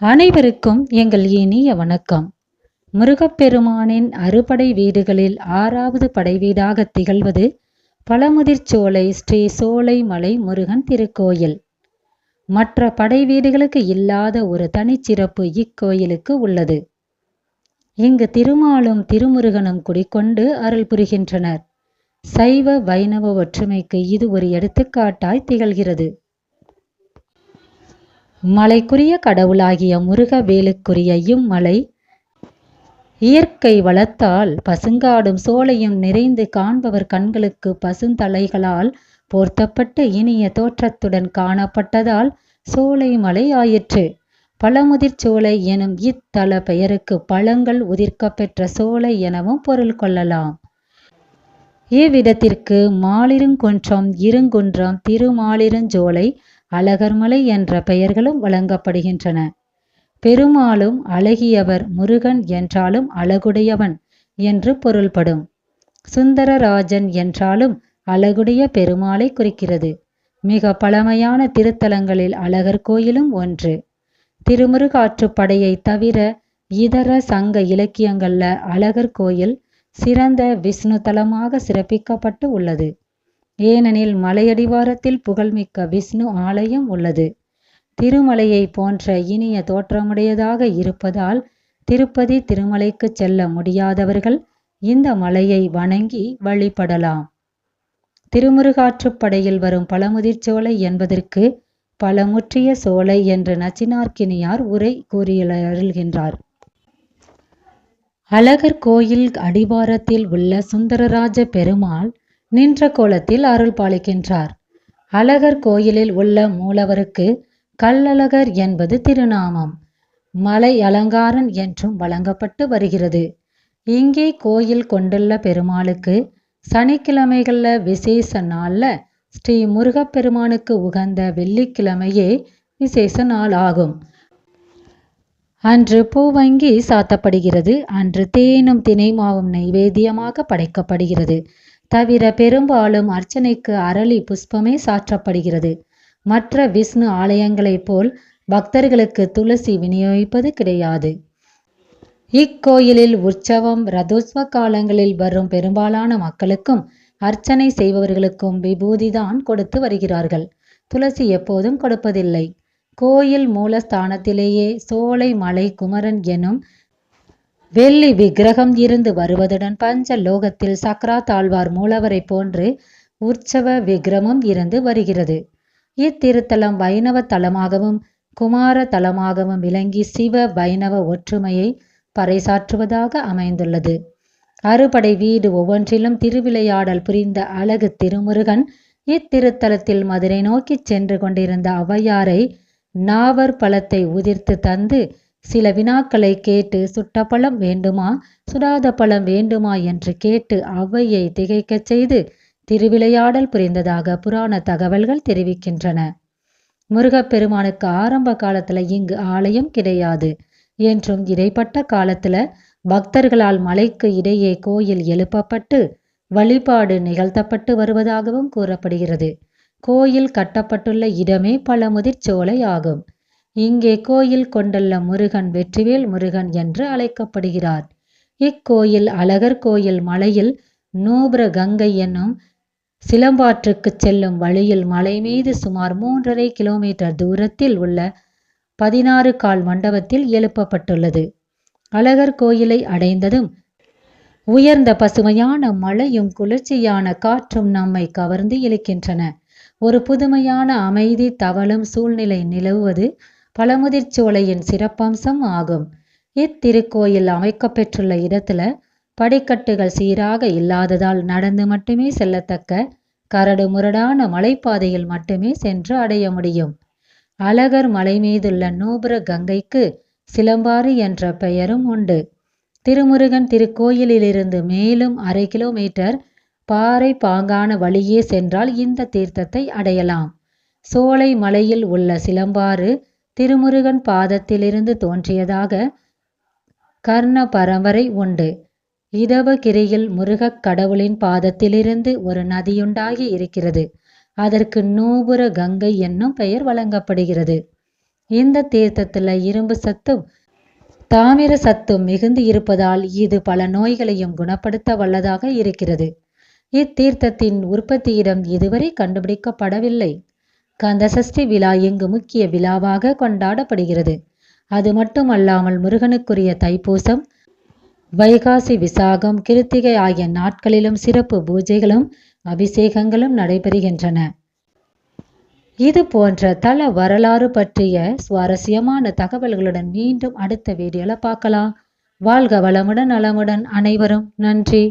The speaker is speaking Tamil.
அனைவருக்கும் எங்கள் இனிய வணக்கம். முருகப்பெருமானின் அறுபடை வீடுகளில் ஆறாவது படை வீடாக திகழ்வது பழமுதிர்ச்சோலை ஸ்ரீ சோலைமலை முருகன் திருக்கோயில். மற்ற படை வீடுகளுக்கு இல்லாத ஒரு தனிச்சிறப்பு இக்கோயிலுக்கு உள்ளது. இங்கு திருமாலும் திருமுருகனும் குடிக்கொண்டு அருள் புரிகின்றனர். சைவ வைணவ ஒற்றுமைக்கு இது ஒரு எடுத்துக்காட்டாய் திகழ்கிறது. மலைக்குரிய கடவுளாகிய முருகவேலுக்குரிய இம்மலை இயற்கை வளத்தால் பசுங்காடும் சோலையும் நிறைந்து காண்பவர் கண்களுக்கு பசுந்தலைகளால் போர்த்தப்பட்டு இனிய தோற்றத்துடன் காணப்பட்டதால் சோலை மலை ஆயிற்று. பழமுதிர் சோலை எனும் இத்தல பெயருக்கு பழங்கள் உதிர்க்க பெற்ற சோலை எனவும் பொருள் கொள்ளலாம். இவ்விடத்திற்கு மாலிருங்குன்றம் இருங்குன்றம் திருமாலிருஞ்சோலை அழகர்மலை என்ற பெயர்களும் வழங்கப்படுகின்றன. பெருமாளும் அழகியவர் முருகன் என்றாலும் அழகுடையவன் என்று பொருள்படும். சுந்தரராஜன் என்றாலும் அழகுடைய பெருமாளை குறிக்கிறது. மிக பழமையான திருத்தலங்களில் அழகர் கோயிலும் ஒன்று. திருமுருகாற்றுப்படையை தவிர இதர சங்க இலக்கியங்கள்ல அழகர் கோயில் சிறந்த விஷ்ணு தலமாக சிறப்பிக்கப்பட்டு உள்ளது. ஏனெனில் மலையடிவாரத்தில் புகழ்மிக்க விஷ்ணு ஆலயம் உள்ளது. திருமலையை போன்ற இனிய தோற்றமுடையதாக இருப்பதால் திருப்பதி திருமலைக்கு செல்ல முடியாதவர்கள் இந்த மலையை வணங்கி வழிபடலாம். திருமுருகாற்றுப்படையில் வரும் பழமுதிர்ச்சோலை என்பதற்கு பழமுற்றிய சோலை என்று நச்சினார்க்கினியார் உரை கூறியருள்கின்றார் அழகர் கோயில் அடிவாரத்தில் உள்ள சுந்தரராஜ பெருமாள் நின்ற கோலத்தில் அருள் பாலிக்கின்றார். அழகர் கோயிலில் உள்ள மூலவருக்கு கல்லழகர் என்பது திருநாமம். மலை அலங்காரன் என்றும் வழங்கப்பட்டு வருகிறது. இங்கே கோயில் கொண்டுள்ள பெருமாளுக்கு சனிக்கிழமைகளில் விசேஷ நாள்ல ஸ்ரீ முருகப்பெருமானுக்கு உகந்த வெள்ளிக்கிழமையே விசேஷ நாள் ஆகும். அன்று பூவங்கி சாத்தப்படுகிறது. அன்று தேனும் தினைமாவும் நைவேத்தியமாக படைக்கப்படுகிறது. தவிர பெரும்பாலும் அர்ச்சனைக்கு அரளி புஷ்பமே சாற்றப்படுகிறது. மற்ற விஷ்ணு ஆலயங்களைப் போல் பக்தர்களுக்கு துளசி விநியோகிப்பது கிடையாது. இக்கோயிலில் உற்சவம் ரதோத்சவ காலங்களில் வரும் பெரும்பாலான மக்களுக்கும் அர்ச்சனை செய்பவர்களுக்கும் விபூதிதான் கொடுத்து வருகிறார்கள். துளசி எப்போதும் கொடுப்பதில்லை. கோயில் மூலஸ்தானத்திலேயே சோலை மலை குமரன் எனும் வெள்ளி விக்கிரகம் இருந்து வருவதுடன் பஞ்ச லோகத்தில் சக்ரா தாழ்வார் மூலவரை போன்று உற்சவ விக்கிரமும் இருந்து வருகிறது. இத்திருத்தலம் வைணவ தலமாகவும் குமார தலமாகவும் விளங்கி சிவ வைணவ ஒற்றுமையை பறைசாற்றுவதாக அமைந்துள்ளது. அறுபடை வீடு ஒவ்வொன்றிலும் திருவிளையாடல் புரிந்த அழகு திருமுருகன் இத்திருத்தலத்தில் மதுரை நோக்கி சென்று கொண்டிருந்த ஔவையாரை நாவர் பழத்தை உதிர்த்து தந்து சில வினாக்களை கேட்டு சுட்ட பழம் வேண்டுமா? சுடாத பழம் வேண்டுமா? என்று கேட்டு ஔவையை திகைக்கச் செய்து திருவிளையாடல் புரிந்ததாக புராண தகவல்கள் தெரிவிக்கின்றன. முருகப்பெருமானுக்கு ஆரம்ப காலத்துல இங்கு ஆலயம் கிடையாது. என்றும் இடைப்பட்ட காலத்துல பக்தர்களால் மலைக்கு இடையே கோயில் எழுப்பப்பட்டு வழிபாடு நிகழ்த்தப்பட்டு வருவதாகவும் கூறப்படுகிறது. கோயில் கட்டப்பட்டுள்ள இடமே பழமுதிர்ச்சோலை ஆகும். இங்கே கோயில் கொண்டுள்ள முருகன் வெற்றிவேல் முருகன் என்று அழைக்கப்படுகிறார். இக்கோயில் அழகர் கோயில் மலையில் நூபுர கங்கை என்னும் சிலம்பாற்றுக்கு செல்லும் வழியில் மலை மீது சுமார் மூன்றரை கிலோமீட்டர் தூரத்தில் உள்ள பதினாறு கால் மண்டபத்தில் எழுப்பப்பட்டுள்ளது. அழகர் கோயிலை அடைந்ததும் உயர்ந்த பசுமையான மழையும் குளிர்ச்சியான காற்றும் நம்மை கவர்ந்து இழுக்கின்றன. ஒரு புதுமையான அமைதி தவளும் சூழ்நிலை நிலவுவது பழமுதிர்ச்சோலையின் சிறப்பம்சம் ஆகும். இத்திருக்கோயில் அமைக்கப்பெற்றுள்ள இடத்துல படிக்கட்டுகள் சீராக இல்லாததால் நடந்து மட்டுமே செல்லத்தக்க கரடு முரடான மலைப்பாதையில் மட்டுமே சென்று அடைய முடியும். அழகர் மலை மீதுள்ள நூபுர கங்கைக்கு சிலம்பாறு என்ற பெயரும் உண்டு. திருமுருகன் திருக்கோயிலிலிருந்து மேலும் அரை கிலோமீட்டர் பாறை பாங்கான வழியே சென்றால் இந்த தீர்த்தத்தை அடையலாம். சோலை மலையில் உள்ள சிலம்பாறு திருமுருகன் பாதத்திலிருந்து தோன்றியதாக கர்ண பரம்பரை உண்டு இதவகிரியில் முருகக் கடவுளின் பாதத்திலிருந்து ஒரு நதியுண்டாகி இருக்கிறது. அதற்கு நூபுர கங்கை என்னும் பெயர் வழங்கப்படுகிறது. இந்த தீர்த்தத்தில் இரும்பு சத்தும் தாமிர சத்தும் மிகுந்து இருப்பதால் இது பல நோய்களையும் குணப்படுத்த வல்லதாக இருக்கிறது. இத்தீர்த்தத்தின் உற்பத்தியிடம் இதுவரை கண்டுபிடிக்கப்படவில்லை. கந்தசஷ்டி விழா இங்கு முக்கிய விழாவாக கொண்டாடப்படுகிறது. அது மட்டுமல்லாமல் முருகனுக்குரிய தைப்பூசம் வைகாசி விசாகம் கிருத்திகை ஆகிய நாட்களிலும் சிறப்பு பூஜைகளும் அபிஷேகங்களும் நடைபெறுகின்றன. இது போன்ற தல வரலாறு பற்றிய சுவாரஸ்யமான தகவல்களுடன் மீண்டும் அடுத்த வீடியோல பார்க்கலாம். வாழ்க வளமுடன் நலமுடன் அனைவரும். நன்றி.